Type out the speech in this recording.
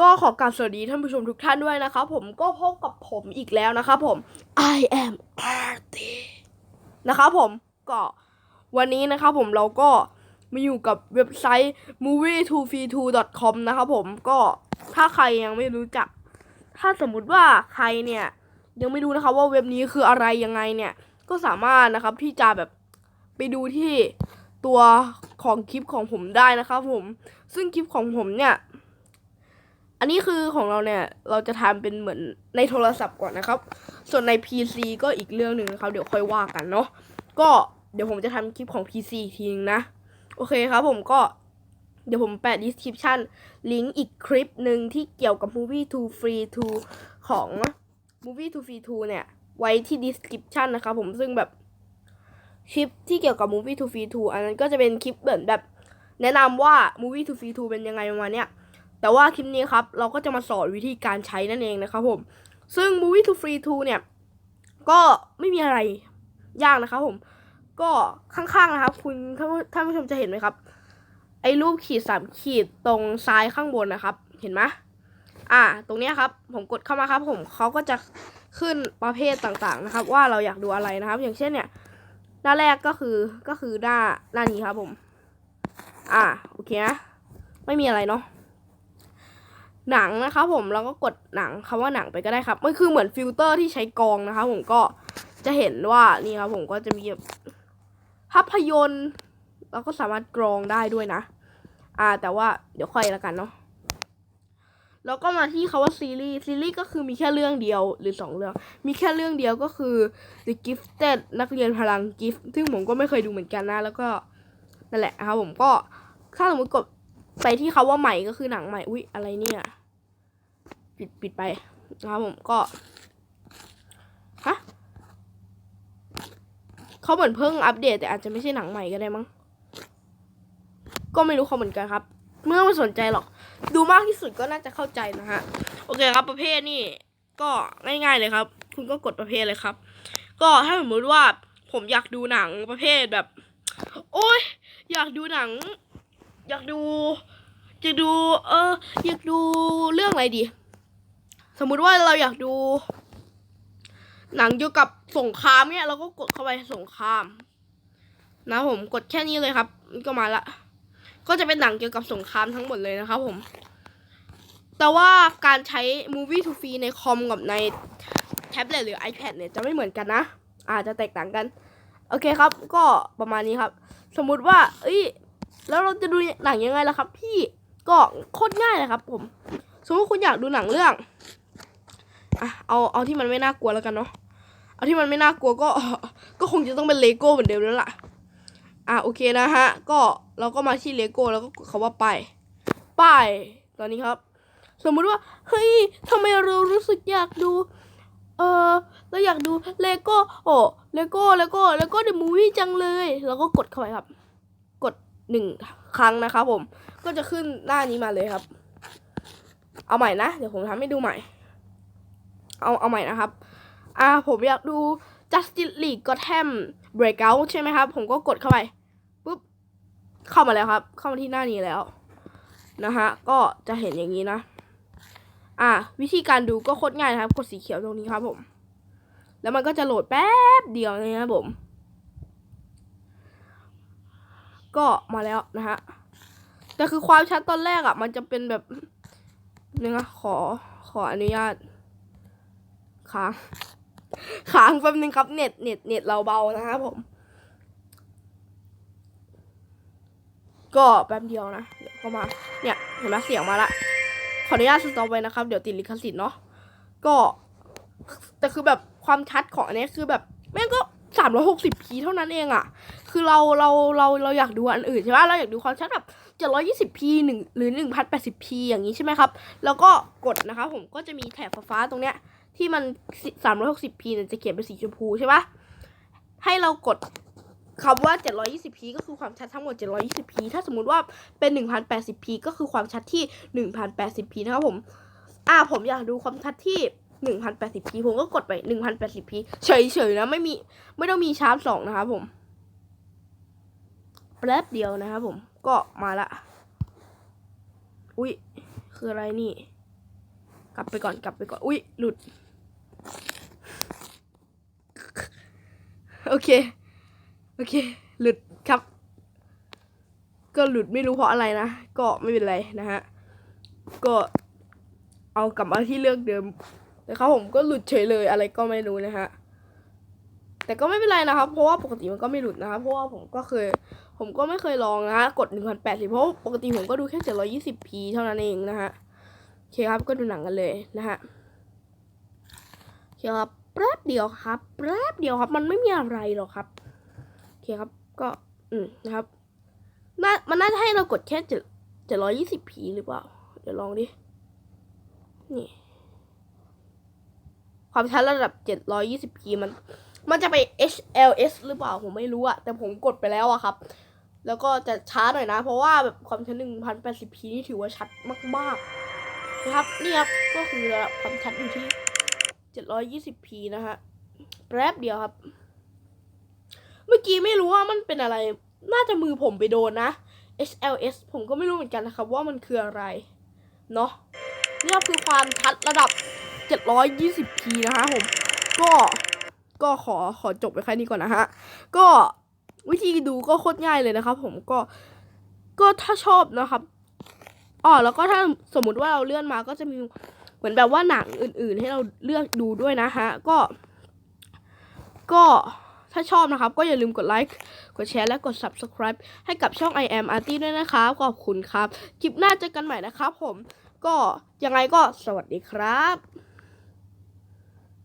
ก็ขอกราบสวัสดีท่านผู้ชมทุกท่านด้วยนะครับผมก็พบกับผมอีกแล้วนะครับผม I am Arty นะครับผมก็วันนี้นะครับผมเราก็มาอยู่กับเว็บไซต์ movie2v2.com นะครับผมก็ถ้าใครยังไม่รู้จัก ถ้าสมมุติว่าใครเนี่ยยังไม่รู้นะครับว่าเว็บนี้คืออะไรยังไงเนี่ย ก็สามารถนะครับที่จะแบบไปดูที่ตัวของคลิปของผมได้นะครับผม ซึ่งคลิปของผมเนี่ย อันนี้คือของเราเนี่ยเราจะทำเป็นเหมือนในโทรศัพท์ก่อนนะครับ ส่วนใน PC ก็อีกเรื่องหนึ่งนะครับ เดี๋ยวค่อยว่ากันเนาะก็เดี๋ยวผมจะทำคลิปของ PC อีกทีนึงนะ โอเคครับผมก็เดี๋ยวผมแปะ description ลิงก์อีกคลิปหนึ่งที่เกี่ยวกับ movie to free to ของ movie to free to เนี่ย ไว้ที่ description นะครับผมซึ่งแบบคลิปที่เกี่ยวกับ movie to free to อันนั้นก็จะเป็นคลิปเหมือนแบบ แนะนำว่า movie to free to เป็นยังไงประมาณเนี้ย แต่ว่าคลิปนี้ครับเราก็จะมาสอนวิธีการใช้นั่นเองนะครับผม ซึ่ง movie to free to เนี่ย ก็ไม่มีอะไรยากนะครับผม ก็ข้างๆนะครับ คุณท่านผู้ชมจะเห็นไหมครับ ไอ้รูปขีดสามขีดตรงซ้ายข้างบนนะครับ เห็นไหมอ่า ตรงนี้ครับ ผมกดเข้ามาครับ ผมเขาก็จะขึ้นประเภทต่างๆนะครับ ว่าเราอยากดูอะไรนะครับ อย่างเช่นเนี่ย หน้าแรกก็คือก็คือหน้าหน้านี้ครับผม อ่าโอเคนะไม่มีอะไรเนาะ หนังนะครับผมเราก็กดหนังคำว่าหนังไปก็ได้ครับมันคือเหมือนฟิลเตอร์ที่ใช้กรองนะครับผมก็จะเห็นว่านี่ครับผมก็จะมีภาพยนตร์เราก็สามารถกรองได้ด้วยนะ อ่าแต่ว่าเดี๋ยวค่อยแล้วกันเนาะแล้วก็มาที่คาว่าซีรีส์ซีรีส์ก็คือมีแค่เรื่องเดียวหรือสองเรื่อง มีแค่เรื่องเดียวก็คือ The Gifted นักเรียนพลังกิฟต์ซึ่งผมก็ไม่เคยดูเหมือนกันนะ แล้วก็นั่นแหละครับผมก็ถ้าสมมติกด ไปที่คาว่าใหม่ก็คือหนังใหม่ อุ๊ยอะไรเนี่ยปิดปิดไปนะครับผมก็ฮะเขาเหมือนเพิ่งอัปเดตแต่อาจจะไม่ใช่หนังใหม่ก็ได้มั้งก็ไม่รู้เขาเหมือนกันครับ เมื่อไม่สนใจหรอก ดูมากที่สุดก็น่าจะเข้าใจนะฮะโอเคครับประเภทนี่ก็ง่ายๆเลยครับ คุณก็กดประเภทเลยครับ ก็ถ้าสมมติว่าผมอยากดูหนังประเภทแบบ โอ้ยอยากดูหนัง อยากดู อยากดู เออ อยากดูเรื่องอะไรดี สมมุติว่าเราอยากดู หนังเกี่ยวกับสงครามเนี่ยเราก็กดเข้าไปสงคราม นะผมกดแค่นี้เลยครับมันก็มาละ ก็จะเป็นหนังเกี่ยวกับสงครามทั้งหมดเลยนะครับผม แต่ว่าการใช้ movie to free ในคอมกับในแท็บเล็ตหรือ iPad เนี่ยจะไม่เหมือนกันนะ อาจจะแตกต่างกัน โอเคครับ ก็ประมาณนี้ครับ สมมุติว่า เอ้ย แล้วเราจะดูหนังยังไงล่ะครับ พี่ก็โคตรง่ายเลยครับ ผม สมมติคุณอยากดูหนังเรื่องอะเอาเอาที่มันไม่น่ากลัวแล้วกันเนาะเอาที่มันไม่น่ากลัวก็ ก็คงจะต้องเป็นเลโก้เหมือนเดิมแล้วล่ะอะโอเคนะฮะ ก็เราก็มาที่เลโก้แล้วก็กดคำว่าไป้ายป้ายตอนนี้ครับ สมมุติว่าเฮ้ยทำไมเรารู้สึกอยากดู เออเราอยากดูเลโก้โอ้เลโก้เลโก้เลโก้เดอะมูวี่จังเลย แล้วก็กดเข้าไปครับ หนึ่งครั้งนะครับผมก็จะขึ้นหน้านี้มาเลยครับ เอาใหม่นะ เดี๋ยวผมทำให้ดูใหม่ เอาเอาใหม่นะครับ อ่าผมอยากดู Justice League Gotham Breakout ใช่ไหมครับ ผมก็กดเข้าไปปุ๊บเข้ามาแล้วครับ เข้ามาที่หน้านี้แล้วนะฮะก็จะเห็นอย่างนี้นะ อ่า วิธีการดูก็โคตรง่ายนะครับ กดสีเขียวตรงนี้ครับผม แล้วมันก็จะโหลดแป๊บเดียวนะครับผม ก็มาแล้วนะฮะ แต่คือความชัดตอนแรกอะ่ะ มันจะเป็นแบบนึงนะขอขออนุญาตค้างค้างแป๊บนึงครับ เน็ตเน็ตเน็ตเราเบานะครับผม ก็แป๊บเดียวนะเดี๋ยวก็มา เนี่ยเห็นไหมเสียงมาละ ขออนุญาตสต็อปไว้นะครับ เดี๋ยวติดลิขสิทธิ์เนาะก็แต่คือแบบความชัดของอันนี้คือแบบแม่งก็ สามร้อยหกสิบพีเท่านั้นเองอะคือเราเราเราเราอยากดูอันอื่นใช่ไหมเราอยากดูความชัดแบบเจ็ดร้อยยี่สิบพีหนึ่งหรือหนึ่งพันแปดสิบพีอย่างนี้ใช่ไหมครับ แล้วก็กดนะคะผมก็จะมีแถบฟ้าตรงเนี้ยที่มันสามร้อยหกสิบพีเนี่ยจะเขียนเป็นสีชมพูใช่ปะให้เรากดคำว่า 720p ก็คือความชัดทั้งหมด 720p ถ้าสมมุติว่าเป็น 1080p ก็คือความชัดที่ 1080p นะครับผม อ่าผมอยากดูความชัดที่ 1080p ผมก็กดไป 1080p เฉยๆนะไม่มีไม่ต้องมีชาร์ปสองนะครับผมแป๊บเดียวนะครับผมก็มาละ อุ๊ยคืออะไรนี่ กลับไปก่อนกลับไปก่อน อุ้ยหลุด โอเค โอเค หลุดครับ ก็หลุดไม่รู้เพราะอะไรนะ ก็ไม่เป็นไรนะฮะ ก็เอากลับมาที่เรื่องเดิม นะครับผมก็หลุดเฉยเลยอะไรก็ไม่รู้นะฮะแต่ก็ไม่เป็นไรนะครับ เพราะว่าปกติมันก็ไม่หลุดนะครับเพราะว่าผมก็เคย ผมก็ไม่เคยลองนะฮะกด 1080 เพราะปกติผมก็ดูแค่ 720p เท่านั้นเองนะฮะโอเคครับก็ดูหนังกันเลยนะฮะโอเคครับแป๊บเดียวครับแป๊บเดียวครับ มันไม่มีอะไรหรอกครับโอเคครับก็อืมนะครับน่ามันน่าจะให้เรากดแค่เจ็ดเจ็ดร้อยยี่สิบผีหรือเปล่า เดี๋ยวลองดิ นี่ ความชัดระดับเจ็ดร้อยยี่สิบพีมัน มันจะไป HLS หรือเปล่าผมไม่รู้อะแต่ผมกดไปแล้วอะครับ แล้วก็จะช้าหน่อยนะ เพราะว่าแบบความชัดหนึ่งพันแปดสิบพีนี่ถือว่าชัดมากๆนะครับนี่ครับก็คือระดับความชัดอยู่ที่เจ็ดร้อยยี่สิบพีนะฮะแป๊บเดียวครับ เมื่อกี้ไม่รู้ว่ามันเป็นอะไร น่าจะมือผมไปโดนนะ HLS ผมก็ไม่รู้เหมือนกันนะครับ ว่ามันคืออะไร เนาะนี่ก็คือความชัดระดับ 720p นะฮะผม ก็ก็ขอขอจบไปแค่นี้ก่อนนะฮะ ก็วิธีดูก็โคตรง่ายเลยนะครับ ผมก็ก็ถ้าชอบนะครับอ๋อแล้วก็ถ้าสมมุติว่าเราเลื่อนมาก็จะมีเหมือนแบบว่าหนังอื่น ๆ ให้เราเลือกดูด้วยนะฮะ ก็ ก็ถ้าชอบนะครับ ก็อย่าลืมกดไลค์ กดแชร์ และกด subscribe ให้กับช่อง I am Arty ด้วยนะครับ ขอบคุณครับ คลิปหน้าเจอกันใหม่นะครับผม ก็ยังไงก็สวัสดีครับ